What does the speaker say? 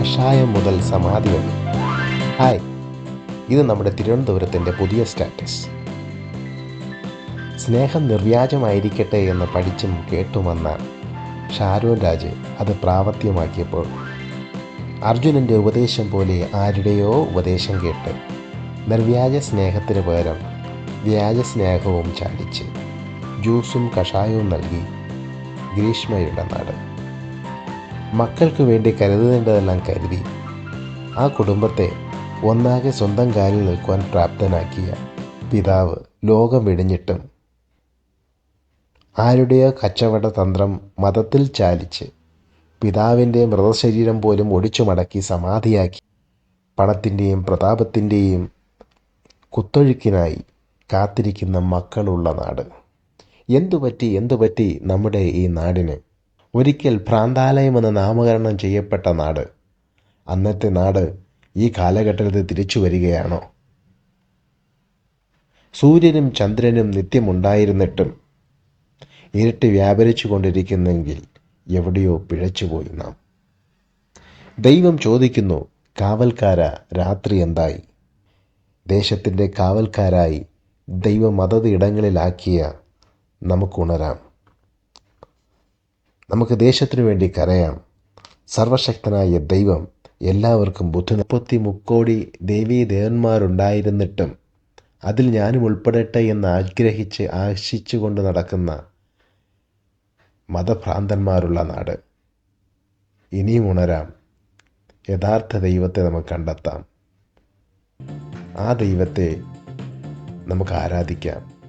കഷായം മുതൽ സമാധി വരെ ഹായ് ഇത് നമ്മുടെ തിരുവനന്തപുരത്തിന്റെ പുതിയ സ്റ്റാറ്റസ്. സ്നേഹം നിർവ്യാജമായിരിക്കട്ടെ എന്ന് പഠിച്ചും കേട്ടുമെന്ന ഷാരോൻ രാജ് അത് പ്രാവർത്തികമാക്കിയപ്പോൾ അർജുനന്റെ ഉപദേശം പോലെ ആരുടെയോ ഉപദേശം കേട്ട് നിർവ്യാജ സ്നേഹത്തിന് പകരം വ്യാജ സ്നേഹവും ചാടിച്ച് ജ്യൂസും കഷായവും നൽകി ഗ്രീഷ്മയുടെ നാട്. മക്കൾക്ക് വേണ്ടി കരുതേണ്ടതെല്ലാം കരുതി. ആ കുടുംബത്തെ ഒന്നാകെ സ്വന്തം കാലിൽ നിൽക്കുവാൻ പ്രാപ്തനാക്കിയ പിതാവ് ലോകം വെടിഞ്ഞിട്ടും ആരുടെയോ കച്ചവട തന്ത്രം മതത്തിൽ ചാലിച്ച് പിതാവിന്റെ മൃതശരീരം പോലും ഒടിച്ചു മടക്കി സമാധിയാക്കി പണത്തിന്റെയും പ്രതാപത്തിന്റെയും കുത്തൊഴുക്കിനായി കാത്തിരിക്കുന്ന മക്കളുള്ള നാട്. എന്തുപറ്റി എന്തുപറ്റി നമ്മുടെ ഈ നാടിന്? ഒരിക്കൽ ഭ്രാന്താലയമെന്ന് നാമകരണം ചെയ്യപ്പെട്ട നാട് അന്നത്തെ നാട് ഈ കാലഘട്ടത്തിൽ തിരിച്ചു വരികയാണോ? സൂര്യനും ചന്ദ്രനും നിത്യമുണ്ടായിരുന്നിട്ടും ഇരുട്ട് വ്യാപരിച്ചു കൊണ്ടിരിക്കുന്നെങ്കിൽ എവിടെയോ പിഴച്ചുപോയി നാം. ദൈവം ചോദിക്കുന്നു കാവൽക്കാര രാത്രി എന്തായി? ദേശത്തിന്റെ കാവൽക്കാരായി ദൈവം അതത് ഇടങ്ങളിലാക്കിയ നമുക്കുണരാം. നമുക്ക് ദേശത്തിനു വേണ്ടി കരയാം. സർവശക്തനായ ദൈവം എല്ലാവർക്കും ബുദ്ധി മുപ്പത്തി മുക്കോടി ദേവീ ദേവന്മാരുണ്ടായിരുന്നിട്ടും അതിൽ ഞാനും ഉൾപ്പെടട്ടെ എന്ന് ആഗ്രഹിച്ച് ആശിച്ചുകൊണ്ട് നടക്കുന്ന മതഭ്രാന്തന്മാരുള്ള നാട്. ഇനിയും ഉണരാം. യഥാർത്ഥ ദൈവത്തെ നമുക്ക് കണ്ടെത്താം. ആ ദൈവത്തെ നമുക്ക് ആരാധിക്കാം.